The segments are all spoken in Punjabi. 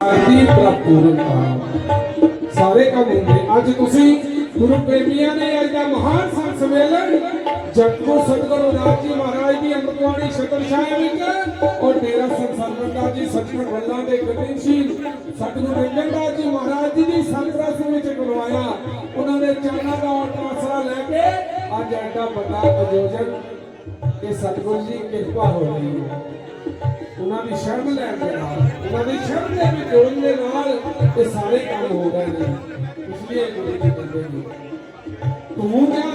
ਆਰਤੀ ਪ੍ਰਪੂਰਨਤਾ ਸਾਰੇ ਕੰਮ ਹੁੰਦੇ। ਅੱਜ ਤੁਸੀਂ ਗੁਰੂ ਪ੍ਰੇਮੀਆਂ ਨੇ ਅੱਜ ਦਾ ਮਹਾਨ ਸੰਤ ਸੰਮੇਲਨ ਜਗਤੋ ਸਤਿਗੁਰੂ ਰਾਜ ਜੀ ਮਹਾਰਾਜ ਦੀ ਅੰਮ੍ਰਿਤਵਾਣੀ ਸ਼ਤਰ ਛਾਇਆ ਵਿੱਚ ਔਰ ਡੇਰਾ ਸਿੰਘ ਸਰਵੰਦਾ ਜੀ ਸੱਚਖੰਡ ਵੱਲਾਂ ਦੇ ਗਤੀਸ਼ੀਲ ਸਤਿਗੁਰੂ ਰੰਜਨ ਦਾਸ ਜੀ ਮਹਾਰਾਜ ਜੀ ਦੀ ਸੰਗਰਾਸ ਵਿੱਚ ਕਰਵਾਇਆ। ਉਹਨਾਂ ਦੇ ਚਰਨਾਂ ਦਾ ਆਸਰਾ ਲੈ ਕੇ ਅੱਜ ਐਡਾ ਵੱਡਾ ਆਯੋਜਨ ਇਹ ਸਤਿਗੁਰੂ ਜੀ ਕਿਰਪਾ ਹੋ ਰਹੀ ਹੈ। ਉਹਨਾਂ ਦੀ ਸ਼ਰਮ ਲੈਣ ਦੇ ਨਾਲ ਉਹਨਾਂ ਦੀ ਸ਼ਰਮ ਦੇ ਵਿੱਚ ਜੋੜਨ ਦੇ ਨਾਲ ਇਹ ਸਾਰੇ ਕੰਮ ਹੋ ਗਏ ਨੇ। ਇਸ ਲਈ ਗੁਰੂ ਜੀ ਕਹਿੰਦੇ ਨੇ। ਤੂੰ ਜਾਣਤ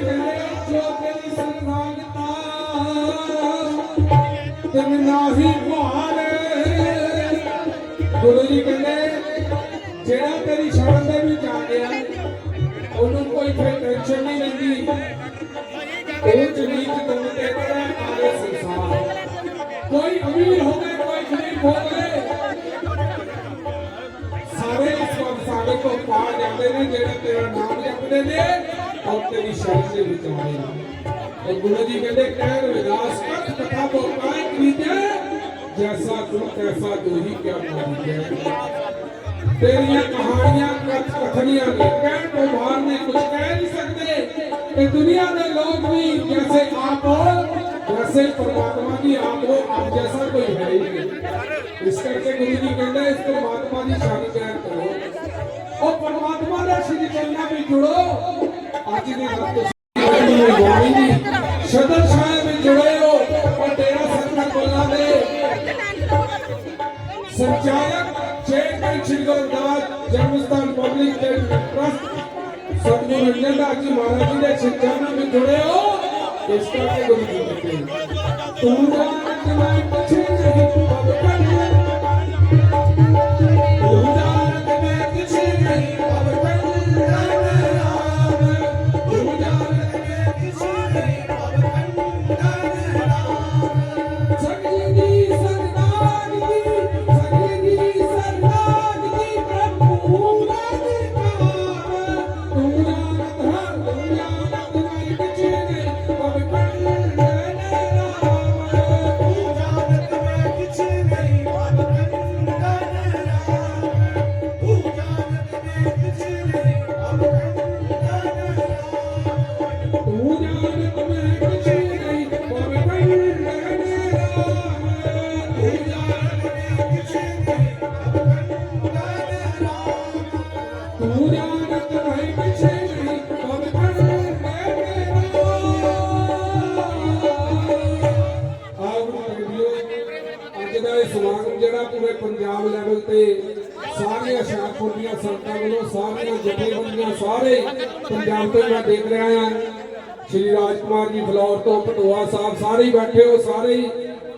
ਗੁਰੂ ਜੀ ਜੋ ਤੇਰੀ ਸਰਨਾਗਤਾ ਤਿਨ ਨਾਹੀ ਭਾਰ ਗੁਰੂ ਜੀ ਕਹਿੰਦੇ, ਜਿਹੜਾ ਤੇਰੀ ਸ਼ਰਨ ਦੇ ਵਿੱਚ ਆ ਗਿਆ, ਉਹਨੂੰ ਕੋਈ ਫਿਰ ਟੈਨਸ਼ਨ ਨਹੀਂ ਲੈਂਦੀ। ਉਹ ਚਨੀਤ ਤੁਮ ਤੇ ਬੜਾ ਆਲੇ ਸੰਸਾਰ ਕੋਈ ਅਮੀਰ ਹੋਵੇ, ਕੋਈ ਗਰੀਬ ਹੋਵੇ, ਸਾਰੇ ਇਸ ਸੰਸਾਰ ਕੋ ਪਾ ਜਾਂਦੇ ਨੇ, ਜਿਹੜਾ ਤੇਰਾ ਨਾਮ ਜਪਦੇ ਨੇ। પોતે શાસ્ત્રી વિચારી તો ગુરુજી કહે કર વિલાસ કર તથા કો કાંક વિજે जैसा तू तैसा तू ही क्या मानी है? तेरी कहानियाँ, कथ कथनियाँ ने कह तो बाहर ने कुछ कह नहीं सकते कि दुनिया के लोग भी जैसे आप हो, वैसे परमात्मा की आप हो, आप जैसा कोई है ही नहीं। इस करके गुरु जी कहते हैं इस परमात्मा की शान करो। और परमात्मा ने श्री चलना भी जुड़ो। ਅੱਜ ਦੇ ਵਕਤ ਸਦਰ ਸਾਹਿਬ ਵਿੱਚ ਜੁੜੇ ਹੋ ਪਟੇਰਾ ਸੰਗਤ ਕੋਲਾ ਦੇ ਸੰਚਾਲਕ ਚੇਅਰਮੈਨ ਸ਼੍ਰੀ ਗੁਰਦਾਸ ਜਨਮਸਥਾਨ ਪਬਲਿਕ ਟਰਸਟ ਸਤਿਗੁਰੂ ਰੰਗਦਾਸ ਜੀ ਮਹਾਰਾਜ ਜੀ ਦੇ ਸਿੱਖਾਂ ਵਿੱਚ ਜੁੜੇ ਹੋ ਇਸ ਤਰ੍ਹਾਂ ਗੁਰੂ ਜੀ ਦੇ ਤੂੰ ਜਾਣ ਤੇ ਮੈਂ ਪਿੱਛੇ ਕੇ ਸਾਰੀਆਂ ਸ਼ਾਹਪੁਰ ਦੀਆਂ ਸੰਗਤਾਂ ਵੱਲੋਂ ਸਾਰੀਆਂ ਜਥੇਬੰਦੀਆਂ, ਸਾਰੇ ਪੰਜਾਬ ਤੋਂ ਮੈਂ ਦੇਖ ਰਿਹਾ ਹਾਂ। ਸ਼੍ਰੀ ਰਾਜਕੁਮਾਰ ਜੀ ਫਲੌਰ ਤੋਂ ਪਟੋਆ ਸਾਹਿਬ ਸਾਰੇ ਬੈਠੇ ਹੋ, ਸਾਰੇ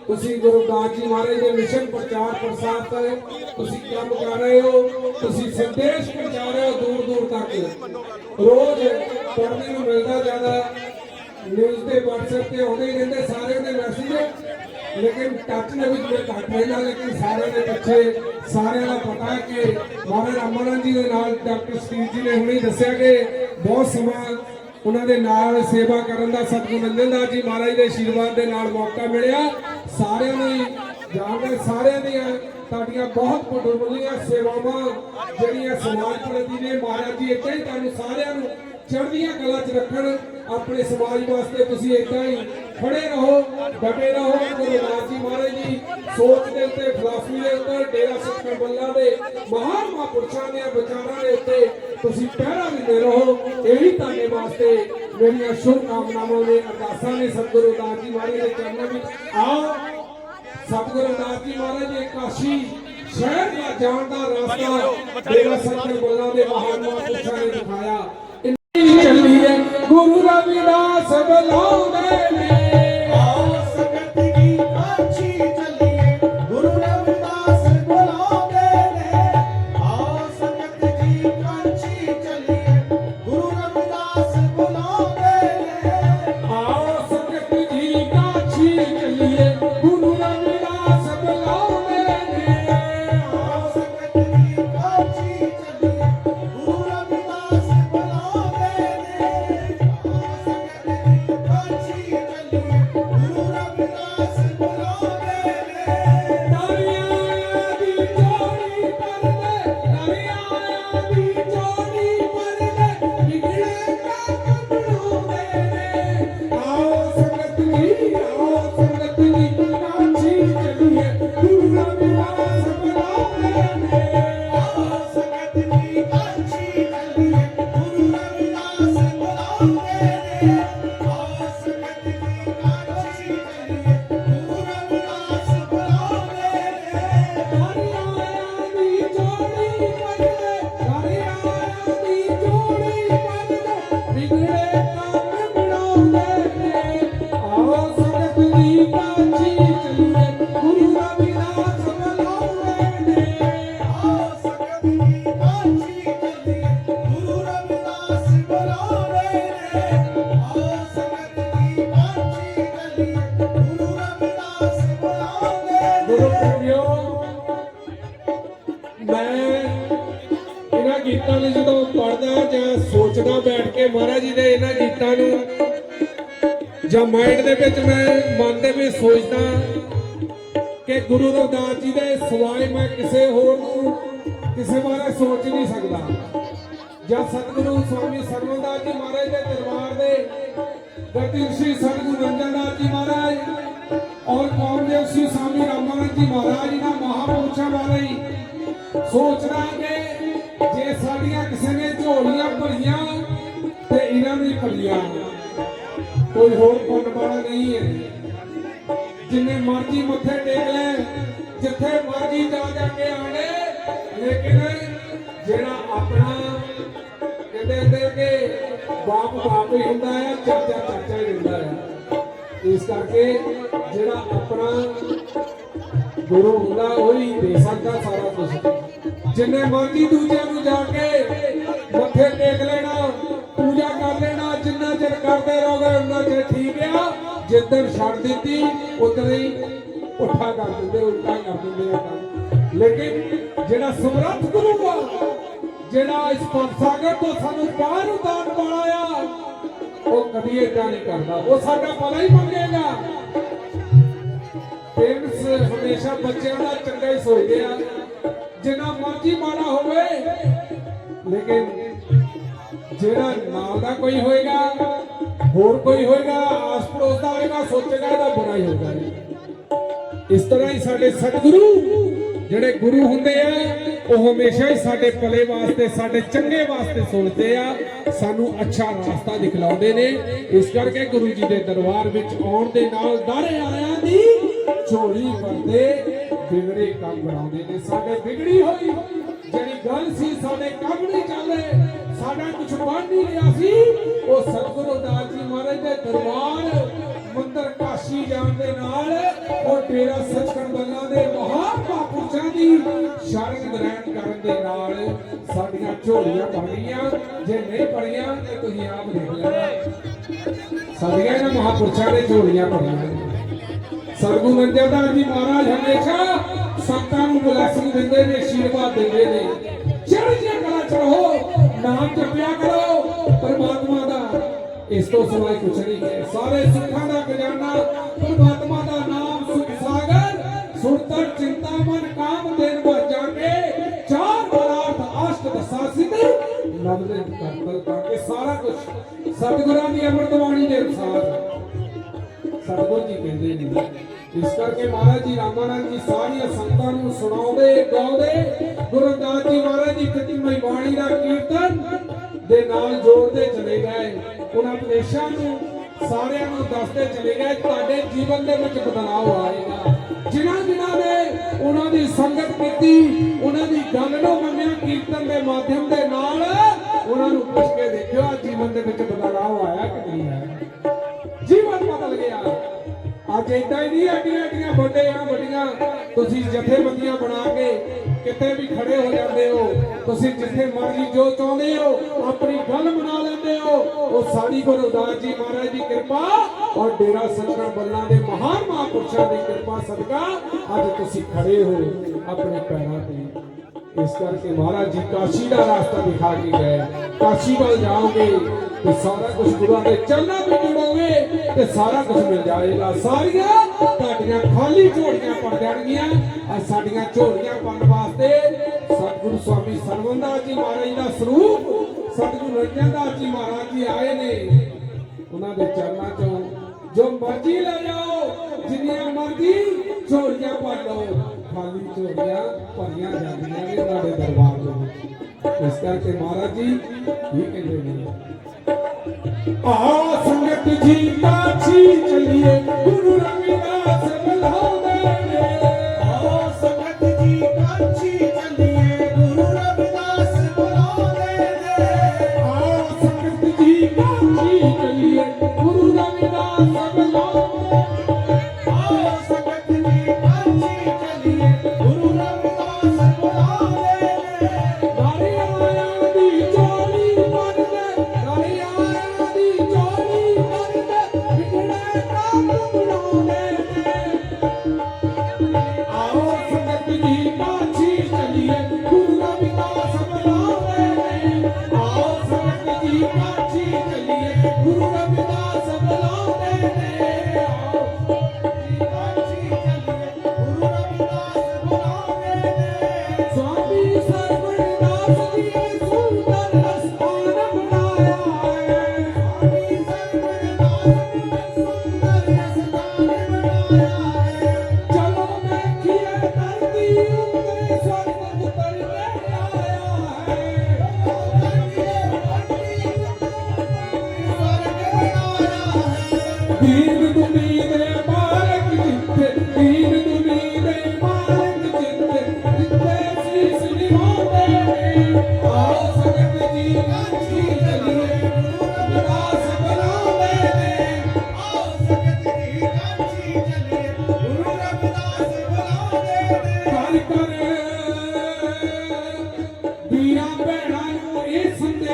ਤੁਸੀਂ ਗੁਰੂ ਦਾਸ ਜੀ ਮਹਾਰਾਜ ਦੇ ਮਿਸ਼ਨ ਪ੍ਰਚਾਰ ਪ੍ਰਸਾਰ ਤੇ ਤੁਸੀਂ ਕੰਮ ਕਰ ਰਹੇ ਹੋ, ਤੁਸੀਂ ਸੰਦੇਸ਼ ਪਹੁੰਚਾ ਰਹੇ ਹੋ ਦੂਰ ਦੂਰ ਤੱਕ। ਰੋਜ਼ ਪੜ੍ਹਨ ਨੂੰ ਮਿਲਦਾ ਜਾਂਦਾ ਨਿਊਜ਼ ਤੇ ਵਟਸਐਪ ਤੇ ਆਉਂਦੇ ਰਹਿੰਦੇ, ਸਾਰਿਆਂ ਦੇ ਮੈਸੇਜ ਲੇਕਿਨ ਟੱਚ ਦੇ ਵਿੱਚ ਮੈਂ ਘੱਟ ਰਹਿੰਦਾ ਲੇਕਿਨ ਸਾਰਿਆਂ ਦੇ ਪਿੱਛੇ ਸਾਰਿਆਂ ਦਾ ਪਤਾ ਹੈ ਕਿ ਮਹਾਰਾਜ ਰਾਮਾਨੰਦ ਜੀ ਦੇ ਨਾਲ ਡਾਕਟਰ ਸਟੀਵ ਜੀ ਨੇ ਹੁਣੇ ਦੱਸਿਆ ਕਿ ਬਹੁਤ ਸਮਾਂ ਉਹਨਾਂ ਦੇ ਨਾਲ ਸੇਵਾ ਕਰਨ ਦਾ ਸਤਿਗੁਰੂ ਨੰਦਨ ਦਾਸ ਜੀ ਮਹਾਰਾਜ ਦੇ ਆਸ਼ੀਰਵਾਦ ਦੇ ਨਾਲ ਮੌਕਾ ਮਿਲਿਆ। ਸਾਰਿਆਂ ਨੂੰ ਜਾਣਦੇ ਸਾਰਿਆਂ ਦੀਆਂ ਤੁਹਾਡੀਆਂ ਬਹੁਤ ਵੱਡੀਆਂ ਸੇਵਾਵਾਂ ਜਿਹੜੀਆਂ ਸਮਾਜ ਪ੍ਰਤੀ ਨੇ ਮਹਾਰਾਜ ਜੀ ਇੱਥੇ ਹੀ ਤੁਹਾਨੂੰ ਸਾਰਿਆਂ ਨੂੰ ਚੜ੍ਹਦੀਆਂ ਕਲਾ 'ਚ ਰੱਖਣ, ਆਪਣੇ ਸਮਾਜ ਵਾਸਤੇ ਤੁਸੀਂ ਇਦਾਂ ਹੀ ਖੜੇ ਰਹੋ, ਡਟੇ ਰਹੋ, ਗੁਰੂ ਨਾਨਕ ਜੀ ਮਹਾਰਾਜ ਜੀ, ਸੋਚ ਦੇ ਉੱਤੇ ਫਲਸਫੀ ਦੇ ਉੱਤੇ, ਡੇਰਾ ਸਿੱਖਣ ਬੱਲਾ ਦੇ ਮਹਾਨ ਮਹਾਂਪੁਰਸ਼ਾਂ ਦੇ ਵਿਚਾਰਾਂ ਦੇ ਉੱਤੇ ਤੁਸੀਂ ਪਹਿਰਾ ਦਿੰਦੇ ਰਹੋ। ਇਹ ਤੁਹਾਡੇ ਵਾਸਤੇ ਮੇਰੀਆਂ ਸ਼ੁਭ ਕਾਮਨਾਵਾਂ ਨੇ, ਅਰਦਾਸਾਂ ਨੇ, ਸਤਿਗੁਰੂ ਦਾਸ ਜੀ ਮਹਾਰਾਜ ਦੇ ਚਰਨਾਂ ਵਿੱਚ। ਆਓ, ਸਤਿਗੁਰੂ ਦਾਸ ਜੀ ਮਹਾਰਾਜ ਨੇ ਕਾਸ਼ੀ ਸ਼ਹਿਰ ਦਾ ਜਾਣ ਦਾ ਰਸਤਾ ਡੇਰਾ ਸਿੱਖਣ ਬੱਲਾ ਦੇ ਮਹਾਨ ਮਹਾਂਪੁਰਸ਼ਾਂ ਨੇ ਦਿਖਾਇਆ। ਗੁਰੂ ਰਵਿਦਾਸ ਬੁਲਾਉਂਦੇ ਇਹਨਾਂ ਗੀਤਾਂ ਨੂੰ ਜਦੋਂ ਪੜਦਾ ਜਾਂ ਸੋਚਦਾ ਬੈਠ ਕੇ ਮਹਾਰਾਜ ਜੀ ਦੇ ਇਹਨਾਂ ਗੀਤਾਂ ਨੂੰ, ਜਾਂ ਮਾਈਂਡ ਦੇ ਵਿੱਚ ਮੈਂ ਮਨ ਦੇ ਵਿੱਚ ਸੋਚਦਾ ਕਿ ਗੁਰੂ ਰਵਿਦਾਸ ਜੀ ਦੇ ਸਿਵਾਏ ਮੈਂ ਕਿਸੇ ਹੋਰ ਨੂੰ, ਕਿਸੇ ਬਾਰੇ ਸੋਚ ਨਹੀਂ ਸਕਦਾ। ਜਾਂ ਸਤਿਗੁਰੂ ਸਵਾਮੀ ਸਰਵਦਾਸ ਜੀ ਮਹਾਰਾਜ ਦੇ ਦਰਬਾਰ ਦੇ ਗਤੀ ਸ੍ਰੀ ਸਤਿਗੁਰੂ ਰੰਜਨ ਦਾਸ ਜੀ ਮਹਾਰਾਜ ਔਰ ਕੌਮਦੇਵ ਸ੍ਰੀ ਸਵਾਮੀ ਰਾਮਾਨੰਦ ਜੀ ਮਹਾਰਾਜ ਜੀ ਮਹਾਪੁਰਸ਼ਾਂ ਬਾਰੇ ਹੀ ਸੋਚਦਾ ਕਿ ਜੇ ਸਾਡੀਆਂ ਕਿਸੇ ਨੇ ਝੋਲੀਆਂ ਭਰੀਆਂ ਤੇ ਇਹਨਾਂ ਨੂੰ ਭਰੀਆਂ ਕੋਈ ਹੋਰ ਪੁੰਨ ਵਾਲਾ ਨਹੀਂ ਹੈ। ਜਿੰਨੇ ਮਰਜ਼ੀ ਮੱਥੇ ਟੇਕ ਲੈ ਜਿੱਥੇ ਮਰਜ਼ੀ ਜਾ ਜਾ ਕੇ ਆਣੇ ਲੇਕਿਨ ਜਿਹੜਾ ਆਪਣਾ ਕਹਿੰਦੇ ਹੁੰਦੇ ਕਿ ਬਾਪ ਬਾਪ ਹੀ ਹੁੰਦਾ ਹੈ, ਚਾਚਾ ਚਾਚਾ ਹੀ ਹੁੰਦਾ ਹੈ। ਇਸ ਕਰਕੇ ਜਿਹੜਾ ਆਪਣਾ ਗੁਰੂ ਹੁੰਦਾ, ਉਹੀ ਦੇ ਸਕਦਾ ਸਾਰਾ ਕੁਝ ਜਿੰਨੇ ਮਰਜ਼ੀ ਦੂਜਿਆਂ ਨੂੰ ਜਾ ਕੇ ਮੱਥੇ ਟੇਕ ਲੈਣਾ, ਪੂਜਾ ਕਰ ਲੈਣਾ, ਜਿੰਨਾ ਚਿਰ ਕਰਦੇ ਰਹੋਗੇ ਉਹਨਾਂ ਚਿਰ ਠੀਕ ਆ। ਜਿੱਦਣ ਛੱਡ ਦਿੱਤੀ, ਉਦੋਂ ਹੀ ਪੁੱਠਾ ਕਰ ਦਿੰਦੇ, ਉਲਟਾ ਕਰ ਦਿੰਦੇ ਆ। ਲੇਕਿਨ ਜਿਹੜਾ ਸਮਰੱਥ ਗੁਰੂ ਆ, ਜਿਹੜਾ ਇਸ ਪੰਸਾਗਰ ਤੋਂ ਸਾਨੂੰ ਬਾਹਰ ਉਤਾਰਨ ਵਾਲਾ ਆ, ਉਹ ਕਦੀ ਏਦਾਂ ਨਹੀਂ ਕਰਦਾ। ਉਹ ਸਾਡਾ ਭਲਾ ਹੀ ਮੰਗੇਗਾ ਪੇਰੈਂਟਸ ਹਮੇਸ਼ਾ ਬੱਚਿਆਂ ਦਾ ਚੰਗਾ ਹੀ ਸੋਚਦੇ ਆ। ਜਿੰਨਾ ਮਰਜ਼ੀ ਮਾੜਾ ਹੋਵੇ, ਲੇਕਿਨ ਜਿਹੜਾ ਨਾਲ ਦਾ ਕੋਈ ਹੋਏਗਾ, ਹੋਰ ਕੋਈ ਹੋਏਗਾ ਆਸ ਪੜੋਸ ਦਾ ਹੋਏਗਾ, ਸੋਚੇਗਾ, ਇਹਦਾ ਬੁਰਾ ਹੀ ਹੋਗਾ ਇਸ ਤਰ੍ਹਾਂ ਹੀ ਸਾਡੇ ਸਤਿਗੁਰੂ, ਜਿਹੜੇ ਗੁਰੂ ਹੁੰਦੇ ਆ, ਉਹ ਹਮੇਸ਼ਾ ਹੀ ਸਾਡੇ ਭਲੇ ਵਾਸਤੇ, ਸਾਡੇ ਚੰਗੇ ਵਾਸਤੇ ਸੋਚਦੇ ਆ। ਸਾਨੂੰ ਅੱਛਾ ਰਾਸਤਾ ਦਿਖਲਾਉਂਦੇ ਨੇ। ਇਸ ਕਰਕੇ ਗੁਰੂ ਜੀ ਦੇ ਦਰਬਾਰ ਵਿੱਚ ਆਉਣ ਦੇ ਨਾਲ ਦਾਰੇ ਆਇਆਂ ਦੀ ਝੋਲੀ ਭਰਦੇ ਵਿਗੜੇ ਕੰਮ ਬਣਾਉਂਦੇ ਨੇ। ਸਾਡੇ ਵਿਗੜੀ ਹੋਈ ਜਿਹੜੀ ਗੱਲ ਸੀ, ਸਾਡੇ ਕੰਮ ਨਹੀਂ ਚੱਲੇ ਸਾਡਾ ਕੁਝ ਬਣ ਨਹੀਂ ਰਿਹਾ ਸੀ, ਉਹ ਸਤਿਗੁਰੂ ਦਾਸ ਜੀ ਮਹਾਰਾਜ ਦੇ ਦਰਬਾਰ ਮੰਦਰ ਕਾਸ਼ੀ ਜਾਣ ਦੇ ਨਾਲ ਉਹ ਡੇਰਾ ਸੱਚਖੰਡ ਬੱਲਾ ਦੇ ਮਹਾਂਪੁਰਸ਼ਾਂ ਦੀ ਸ਼ਰਨ ਗ੍ਰਹਿਣ ਕਰਨ ਦੇ ਨਾਲ ਸਾਡੀਆਂ ਝੋਲੀਆਂ ਬਣ ਗਈਆਂ ਜੇ ਨਹੀਂ ਬਣੀਆਂ ਤੇ ਤੁਸੀਂ ਆਪ ਦੇਖ ਲੈਣਾ। ਸਾਡੀਆਂ ਇਹਨਾਂ ਮਹਾਂਪੁਰਸ਼ਾਂ ਦੇ ਝੋਲੀਆਂ ਬਣੀਆਂ ਨੇ ਸਰਗੁਰੂ ਨੰਦੇਵਦਾਸ ਜੀ ਮਹਾਰਾਜ ਹਮੇਸ਼ਾ ਸੰਤਾਂ ਨੂੰ ਬਲੇਸਿੰਗ ਦਿੰਦੇ ਨੇ ਆਸ਼ੀਰਵਾਦ ਦਿੰਦੇ ਨੇ। ਚੜ੍ਹਦੀਆਂ ਕਲਾ ਚੜੋ ਨਾਮ ਜਪਿਆ ਕਰੋ, ਪਰਮਾਤਮਾ ਦਾ। ਇਸ ਤੋਂ ਸਿਵਾਏ ਕੁਛ ਨਹੀਂ ਹੈ। ਸਾਰੇ ਸੁੱਖਾਂ ਦਾ ਖਜ਼ਾਨਾ, ਪਰਮਾਤਮਾ ਦਾ ਨਾਮ ਸੁਖ ਸਾਗਰ, ਸੁਰਤਰ ਚਿੰਤਾ ਮਨ ਕਾਮ ਦੇਨ ਭਜਾ ਕੇ ਚਾਰ ਪਦਾਰਥ ਅਸ਼ਟ ਦਸਾ ਸਿੱਧ, ਨਵ ਦੇ ਕਰਤਲ ਕਰਕੇ ਸਾਰਾ ਕੁਝ ਸਤਿਗੁਰਾਂ ਦੀ ਅੰਮ੍ਰਿਤ ਬਾਣੀ ਦੇ ਅਨੁਸਾਰ। ਸਤਿਗੁਰੂ ਜੀ ਕਹਿੰਦੇ ਨੇ ਇਸ ਕਰਕੇ ਮਹਾਰਾਜ ਜੀ, ਰਾਮਾਨੰਦ ਜੀ ਸਾਰੀਆਂ ਸੰਤਾਂ ਨੂੰ ਸੁਣਾਉਂਦੇ, ਗਾਉਂਦੇ। ਗੁਰੂ ਰਵਿਦਾਸ ਜੀ ਮਹਾਰਾਜ ਦੀ ਕਿਤਮਈ ਬਾਣੀ ਦਾ ਕੀਰਤਨ ਦੇ ਨਾਲ ਜੋੜਦੇ ਚਲੇ ਗਏ। ਉਹਨਾਂ ਉਪਦੇਸ਼ਾਂ ਨੂੰ ਸਾਰਿਆਂ ਨੂੰ ਦੱਸਦੇ ਚਲੇ ਗਏ, ਤੁਹਾਡੇ ਜੀਵਨ ਦੇ ਵਿੱਚ ਬਦਲਾਅ ਆਏਗਾ। ਜਿਨ੍ਹਾਂ ਜਿਨ੍ਹਾਂ ਨੇ ਉਹਨਾਂ ਦੀ ਸੰਗਤ ਕੀਤੀ, ਉਹਨਾਂ ਦੀ ਗੱਲ ਨੂੰ ਮੰਨਿਆ, ਕੀਰਤਨ ਦੇ ਮਾਧਿਅਮ ਦੇ ਨਾਲ ਉਹਨਾਂ ਨੂੰ ਪੁੱਛ ਕੇ ਦੇਖਿਓ ਆ ਜੀਵਨ ਦੇ ਵਿੱਚ ਬਦਲਾਅ ਆਇਆ ਕਿ ਨਹੀਂ ਆਇਆ। ਅੱਜ ਏਦਾਂ ਹੀ ਨਹੀਂ ਅੱਡੀਆਂ ਅੱਡੀਆਂ ਵੱਡਿਆਂ ਵੱਡੀਆਂ ਤੁਸੀਂ ਜਥੇਬੰਦੀਆਂ ਬਣਾ ਕੇ ਕਿਤੇ ਵੀ ਖੜੇ ਹੋ ਜਾਂਦੇ ਹੋ, ਤੁਸੀਂ ਜਿੱਥੇ ਮਰਜ਼ੀ ਜੋ ਚਾਹੁੰਦੇ ਹੋ, ਆਪਣੀ ਗੱਲ ਬਣਾ ਲੈਂਦੇ ਹੋ। ਉਹ ਸਾਡੀ ਗੁਰੂ ਰਵਿਦਾਸ ਜੀ ਮਹਾਰਾਜ ਦੀ ਕਿਰਪਾ ਔਰ ਡੇਰਾ ਸੱਚਖੰਡ ਬੱਲਾ ਦੇ ਮਹਾਨ ਮਹਾਂਪੁਰਸ਼ਾਂ ਦੀ ਕਿਰਪਾ ਸਦਕਾ ਅੱਜ ਤੁਸੀਂ ਖੜੇ ਹੋ ਆਪਣੇ ਪੈਰਾਂ ਤੇ। ਇਸ ਕਰਕੇ ਮਹਾਰਾਜ ਜੀ, ਕਾਸ਼ੀ ਦਾ ਰਾਸਤਾ ਦਿਖਾ ਕੇ ਗਏ। ਕਾਸ਼ੀ ਵੱਲ ਜਾਓਗੇ ਤੇ ਸਾਰਾ ਕੁਝ ਗੁਰੂਆਂ ਦੇ ਚਰਨਾਂ ਵਿੱਚ ਤੇ ਸਾਰਾ ਕੁਝ ਮਿਲ ਜਾਏਗਾ ਸਾਰੀਆਂ ਤੁਹਾਡੀਆਂ ਖਾਲੀ ਝੋਲੀਆਂ ਭਰ ਜਾਣਗੀਆਂ। ਅੱਜ ਸਾਡੀਆਂ ਝੋਲੀਆਂ ਭਰਨ ਵਾਸਤੇ ਸਤਿਗੁਰੂ ਸਵਾਮੀ ਸਰਵੰਦਾਸ ਜੀ ਮਹਾਰਾਜ ਦਾ ਸਰੂਪ, ਸਤਿਗੁਰੂ ਰੰਜਨਦਾਸ ਜੀ ਮਹਾਰਾਜ ਜੀ ਆਏ ਨੇ। ਉਹਨਾਂ ਦੇ ਚਰਨਾਂ ਚੋਂ ਜੋ ਮਰਜ਼ੀ ਲੈ ਜਾਓ ਜਿੰਨੀਆਂ ਮਰਜ਼ੀ ਝੋਲੀਆਂ ਭਰ ਲਓ, ਖਾਲੀ ਝੋਲੀਆਂ ਭਰੀਆਂ ਜਾਂਦੀਆਂ ਨੇ ਉਹਨਾਂ ਦਰਬਾਰ ਦੇ ਇਸ ਕਰਕੇ ਮਹਾਰਾਜ ਜੀ, ਇਹ ਕਹਿੰਦੇ ਨੇ ਆ ਸੰਗਤ ਜੀ ਕਾਛੀ ਚੱਲੀਏ ਗੁਰੂ ਰਵਿਦਾਸ ਬੁਲਾਉਂਦੇ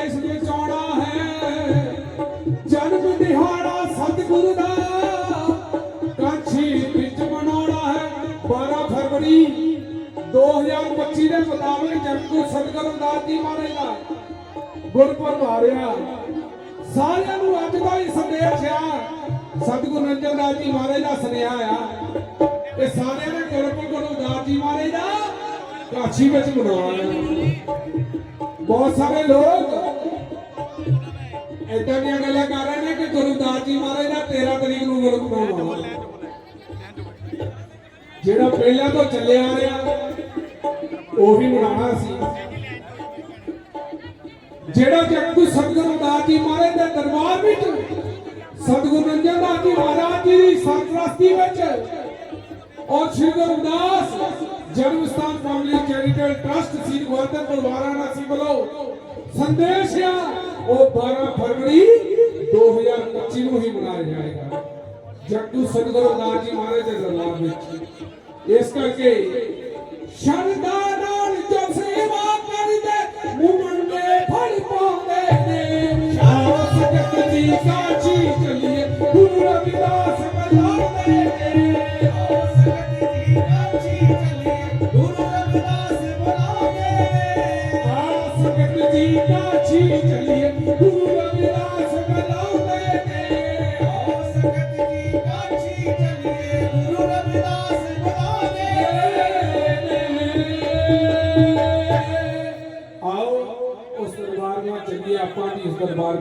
ਇਹ ਸੰਦੇਸ਼ ਪਹੁੰਚਾਉਣਾ ਹੈ, ਜਨਮ ਦਿਹਾੜਾ ਸਤਿਗੁਰੂ ਦਾ। ਕਾਛੀ ਵਿੱਚ ਮਨਾਉਣਾ ਹੈ 12 ਫਰਵਰੀ 2025 ਦੇ ਮੁਤਾਬਕ ਜਨਮੂ ਸਤਿਗੁਰੂ ਦਾਸ ਜੀ ਮਹਾਰਾਜ ਦਾ। ਗੁਰਪੁਰਬ ਆ ਰਿਹਾ। ਸਾਰਿਆਂ ਨੂੰ ਅੱਜ ਦਾ ਹੀ ਸੰਦੇਸ਼ ਆ, ਸਤਿਗੁਰੂ ਨੰਜਨ ਦਾਸ ਜੀ ਮਹਾਰਾਜ ਦਾ ਸੁਨੇਹਾ ਆ। ਇਹ ਸਾਰਿਆਂ ਨੇ ਗੁਰਪੁਰਬ ਗੁਰੂ ਦਾਸ ਜੀ ਮਹਾਰਾਜ ਦਾ ਕਾਸ਼ੀ ਵਿੱਚ ਮਨਾਉਣਾ ਬਹੁਤ ਸਾਰੇ ਲੋਕ ਏਦਾਂ ਦੀਆਂ ਗੱਲਾਂ ਕਰ ਰਹੇ ਨੇ ਕਿ ਗੁਰੂਦਾਸ ਜੀ ਮਹਾਰਾਜ ਦਾ 13 ਤਰੀਕ ਨੂੰ ਗੁਰੂ ਬਣਾਉਣਾ ਜਿਹੜਾ ਪਹਿਲਾਂ ਤੋਂ ਚੱਲਿਆ ਆ ਰਿਹਾ, ਉਹ ਮਨਾਉਣਾ ਸੀ। ਜਿਹੜਾ ਜਗਤੂ ਸਤਿਗੁਰੂ ਦਾਸ ਜੀ ਮਹਾਰਾਜ ਦੇ ਦਰਬਾਰ ਵਿੱਚ, ਸਤਿਗੁਰੂ ਰੰਜਨ ਦਾਸ ਜੀ ਮਹਾਰਾਜ ਜੀ ਦੀ ਸਰਪ੍ਰਸਤੀ ਵਿੱਚ ਔਰ ਸ਼੍ਰੀ ਗੁਰੂ ਜਨਮ ਸਥਾਨ family charitable trust Shri Guru ਸਵਾਗਤ ਪਰਿਵਾਰਾਂ ਦਾ ਸੀ ਵੱਲੋਂ ਸੰਦੇਸ਼ ਆ। ਉਹ 12 ਫਰਵਰੀ 2025 ਨੂੰ ਹੀ ਮਨਾਇਆ ਜਾਏਗਾ ਜੱਟੂ ਸਤਿਗੁਰੂ ਨਾਥ ਜੀ ਮਹਾਰਾਜ ਦੇ ਦਰਬਾਰ ਵਿੱਚ ਇਸ ਕਰਕੇ ਸ਼ਰਧਾ ਨਾਲ ਜੋ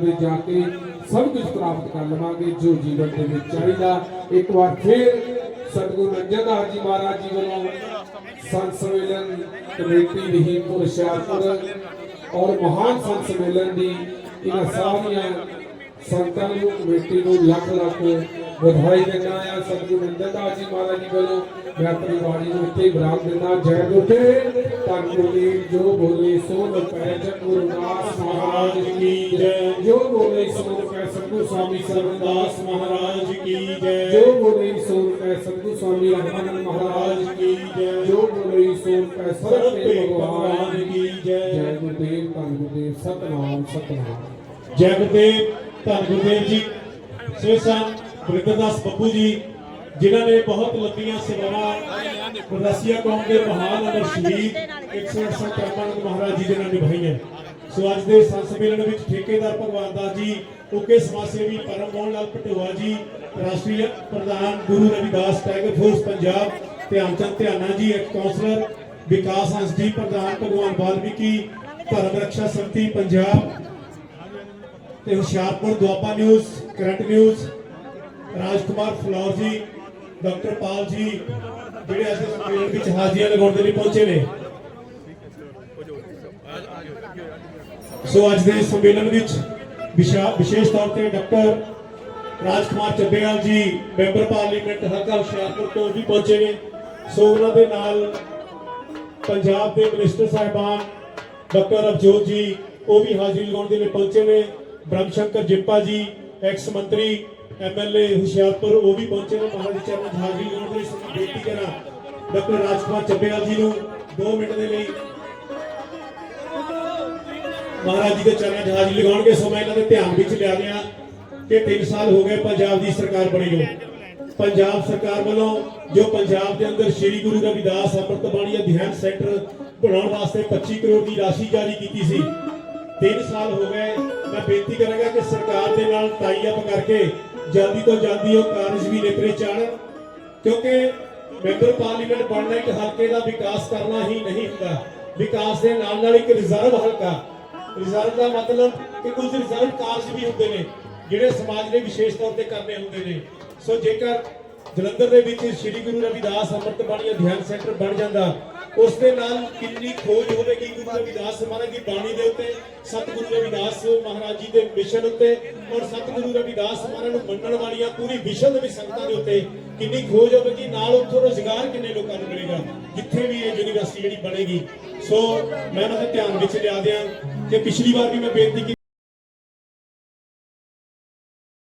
ਦਰਬਾਰ ਜਾ ਕੇ ਸਭ ਕੁਝ ਪ੍ਰਾਪਤ ਕਰ ਲਵਾਂਗੇ, ਜੋ ਜੀਵਨ ਦੇ ਵਿੱਚ ਚਾਹੀਦਾ। ਇੱਕ ਵਾਰ ਫਿਰ ਸਤਿਗੁਰੂ ਰੰਜਨਦਾਸ ਜੀ ਮਹਾਰਾਜ ਜੀ ਵੱਲੋਂ ਸੰਤ ਸੰਮੇਲਨ ਕਮੇਟੀ ਰਹੀਮਪੁਰ ਹੁਸ਼ਿਆਰਪੁਰ ਔਰ ਮਹਾਨ ਸੰਤ ਸੰਮੇਲਨ ਦੀ ਇਹਨਾਂ ਸਾਰੀਆਂ ਸੰਤਾਂ ਨੂੰ, ਕਮੇਟੀ ਨੂੰ ਲੱਖ ਲੱਖ ਵਧਾਈ ਦਿੰਦਾ ਆ, ਸਤਿਗੁਰੂ ਰੰਜਨਦਾਸ ਜੀ ਮਹਾਰਾਜ ਜੀ ਵੱਲੋਂ। ਮੈਂ ਆਪਣੀ ਬਾਣੀ ਨੂੰ ਇੱਥੇ ਵਿਰਾਮ ਦਿੰਦਾ, ਜੈ ਗੁਰਦੇ, ਧੰਨ ਗੁਰਦੀ ਜੋ ਬੋਲੇ ਸੋ ਲਪੈ ਗੁਰੂ ਦਾਸ ਮਹਾਰਾਜ ਕੀ ਜੈ। ਜੋ ਬੋਲੇ ਸੋ ਲਪੈ ਸਤਿਗੁਰੂ ਸਵਾਮੀ ਸਰਵਦਾਸ ਮਹਾਰਾਜ ਕੀ ਜੈ। ਜੋ ਬੋਲੇ ਸੋ ਲਪੈ ਸਤਿਗੁਰੂ ਸਵਾਮੀ ਰਾਮਾਨੰਦ ਮਹਾਰਾਜ ਕੀ ਜੈ। ਜੋ ਬੋਲੇ ਸੋ ਲਪੈ ਸਰਬਤੇ ਭਗਵਾਨ ਕੀ ਜੈ। ਜੈ ਗੁਰਦੇਵ, ਧੰਨ ਗੁਰਦੇਵ, ਸਤਨਾਮ ਸਤਨਾਮ। ਜੈ ਗੁਰਦੇਵ, ਧੰਨ ਗੁਰਦੇਵ ਜੀ ਸੇਸਾਂ ਬ੍ਰਿੰਦਰਦਾਸ ਬੱਬੂ ਜੀ, ਜਿਨ੍ਹਾਂ ਨੇ ਬਹੁਤ ਲੰਬੀਆਂ ਸੇਵਾਵਾਂ ਰਸੀਆ ਕੌਮ ਦੇ ਮਹਾਨ ਅਮਰ ਸ਼ਹੀਦ 108 ਸੰਤ ਮਹਾਰਾਜ ਜੀ ਦੇ ਨਾਲ ਨਿਭਾਈਆਂ। ਸੋ ਅੱਜ ਦੇ ਸੰਤ ਸੰਮੇਲਨ ਵਿੱਚ ਠੇਕੇਦਾਰ ਭਗਵਾਨ ਦਾਸ ਜੀ, ਉਕੇ ਸਮਾਜ ਸੇਵੀ ਪਰਮ ਮੋਹਨ ਲਾਲ ਪਟੋਆ ਜੀ, ਰਾਸ਼ਟਰੀ ਪ੍ਰਧਾਨ ਗੁਰੂ ਰਵਿਦਾਸ ਟਾਈਗਰ ਫੋਰਸ ਪੰਜਾਬ, ਧਿਆਨਚੰਦ ਧਿਆਨਾ ਜੀ, ਇੱਕ ਕਾਉਂਸਲਰ ਵਿਕਾਸ ਹੰਸ ਜੀ, ਪ੍ਰਧਾਨ ਭਗਵਾਨ ਵਾਲਮੀਕੀ, ਧਰਮ ਰੱਖਿਆ ਸੰਮਤੀ ਪੰਜਾਬ ਤੇ Hoshiarpur Doaba news, current news Raj Kumar Phillaur ji, doctor Pal ji, ਜਿਹੜੇ ਅੱਜ ਦੇ ਸੰਮੇਲਨ ਵਿੱਚ ਹਾਜ਼ਰੀਆਂ ਲਗਾਉਣ ਦੇ ਲਈ ਪਹੁੰਚੇ ਨੇ। ਸੋ ਅੱਜ ਦੇ ਸੰਮੇਲਨ ਵਿੱਚ ਵਿਸ਼ਾ- ਵਿਸ਼ੇਸ਼ ਤੌਰ ਤੇ ਡਾਕਟਰ ਰਾਜਕੁਮਾਰ ਚੱਬੇਵਾਲ ਜੀ, ਮੈਂਬਰ ਪਾਰਲੀਮੈਂਟ ਹਲਕਾ ਹੁਸ਼ਿਆਰਪੁਰ ਤੋਂ ਵੀ ਪਹੁੰਚੇ ਨੇ। ਸੋ ਉਹਨਾਂ ਦੇ ਨਾਲ ਪੰਜਾਬ ਦੇ ਮਿਨਿਸਟਰ ਸਾਹਿਬਾਨ ਡਾਕਟਰ ਅਵਜੋਤ ਜੀ, ਉਹ ਵੀ ਹਾਜ਼ਰੀ ਲਗਾਉਣ ਦੇ ਲਈ ਪਹੁੰਚੇ ਨੇ। ਬ੍ਰਹਮ ਸ਼ੰਕਰ ਜਿੰਪਾ ਜੀ, ਐਕਸ ਮੰਤਰੀ ਐਮਐਲਏ ਹੁਸ਼ਿਆਰਪੁਰ, ਉਹ ਵੀ ਪਹੁੰਚੇ ਨੇ, ਮਹਾਰਾਜ ਚਰਨ ਹਾਜ਼ਰੀ ਲਗਾਉਣ ਦੇ ਸਭ ਬੇਨਤੀ ਕਰਾਂ। ਡਾਕਟਰ ਰਾਜਕੁਮਾਰ ਚੱਬੇਵਾਲ ਜੀ ਨੂੰ 2 ਮਿੰਟ ਦੇ ਲਈ ਮਹਾਰਾਜ ਜੀ ਦੇ ਚਰਨਾਂ 'ਚ ਹਾਜ਼ਰੀ ਲਗਾਉਣਗੇ। ਸੋ ਇਹਨਾਂ ਦੇ ਧਿਆਨ ਵਿੱਚ ਲਿਆ ਦਿਆਂ ਕਿ 3 ਸਾਲ ਹੋ ਗਏ ਪੰਜਾਬ ਦੀ ਸਰਕਾਰ ਬਣੀ ਨੂੰ। ਪੰਜਾਬ ਸਰਕਾਰ ਵੱਲੋਂ ਜੋ ਪੰਜਾਬ ਦੇ ਅੰਦਰ ਸ੍ਰੀ ਗੁਰੂ ਰਵਿਦਾਸ ਅੰਮ੍ਰਿਤ ਬਾਣੀ ਅਧਿਐਨ ਸੈਂਟਰ ਬਣਾਉਣ ਵਾਸਤੇ 25 ਕਰੋੜ ਦੀ ਰਾਸ਼ੀ ਜਾਰੀ ਕੀਤੀ ਸੀ 3 ਸਾਲ ਹੋ ਗਏ। ਮੈਂ ਬੇਨਤੀ ਕਰਾਂਗਾ ਕਿ ਸਰਕਾਰ ਦੇ ਨਾਲ ਟਾਈ ਅਪ ਕਰਕੇ ਜਲਦੀ ਤੋਂ ਜਲਦੀ ਉਹ ਕਾਰਜ ਵੀ ਨੇਪਰੇ ਚਾੜਨ ਕਿਉਂਕਿ ਮੈਂਬਰ ਪਾਰਲੀਮੈਂਟ ਬਣਨਾ ਇੱਕ ਹਲਕੇ ਦਾ ਵਿਕਾਸ ਕਰਨਾ ਹੀ ਨਹੀਂ ਹੁੰਦਾ। ਵਿਕਾਸ ਦੇ ਨਾਲ ਨਾਲ ਇੱਕ ਰਿਜ਼ਰਵ ਹਲਕਾ। ਰਿਜ਼ਰਵ ਦਾ ਮਤਲਬ ਕਿ ਕੁਝ ਰਿਜ਼ਰਵ ਕਾਰਜ ਵੀ ਹੁੰਦੇ ਨੇ, ਜਿਹੜੇ ਸਮਾਜ ਨੇ ਵਿਸ਼ੇਸ਼ ਤੌਰ ਤੇ ਕਰਨੇ ਹੁੰਦੇ ਨੇ। ਸੋ ਜੇਕਰ ਜਲੰਧਰ ਦੇ ਵਿੱਚ ਸ੍ਰੀ ਗੁਰੂ ਰਵਿਦਾਸ ਅੰਮ੍ਰਿਤ ਬਾਣੀ ਅਧਿਐਨ ਸੈਂਟਰ ਬਣ ਜਾਂਦਾ ਉਸ ਦੇ ਨਾਲ ਕਿੰਨੀ ਖੋਜ ਹੋਵੇਗੀ ਗੁਰੂ ਰਵਿਦਾਸ ਮਹਾਰਾਜ ਦੀ ਬਾਣੀ ਦੇ ਉੱਤੇ, ਸਤਿਗੁਰੂ ਰਵਿਦਾਸ ਮਹਾਰਾਜ ਜੀ ਦੇ ਮਿਸ਼ਨ ਉੱਤੇ ਔਰ ਸਤਿਗੁਰੂ ਰਵਿਦਾਸ ਮਹਾਰਾਜ ਨੂੰ ਮੰਨਣ ਵਾਲੀਆਂ ਪੂਰੀ ਵਿਸ਼ਵ ਦੇ ਵਿੱਚ ਸੰਗਤਾਂ ਦੇ ਉੱਤੇ ਕਿੰਨੀ ਖੋਜ ਹੋਵੇਗੀ, ਨਾਲ ਉੱਥੋਂ ਰੋਜ਼ਗਾਰ ਕਿੰਨੇ ਲੋਕਾਂ ਨੂੰ ਮਿਲੇਗਾ, ਜਿੱਥੇ ਵੀ ਇਹ ਯੂਨੀਵਰਸਿਟੀ ਜਿਹੜੀ ਬਣੇਗੀ। ਸੋ ਮੈਂ ਉਹਨਾਂ ਦੇ ਧਿਆਨ ਵਿੱਚ ਲਿਆ ਦਿਆਂ ਕਿ ਪਿਛਲੀ ਵਾਰ ਵੀ ਮੈਂ ਬੇਨਤੀ ਕੀਤੀ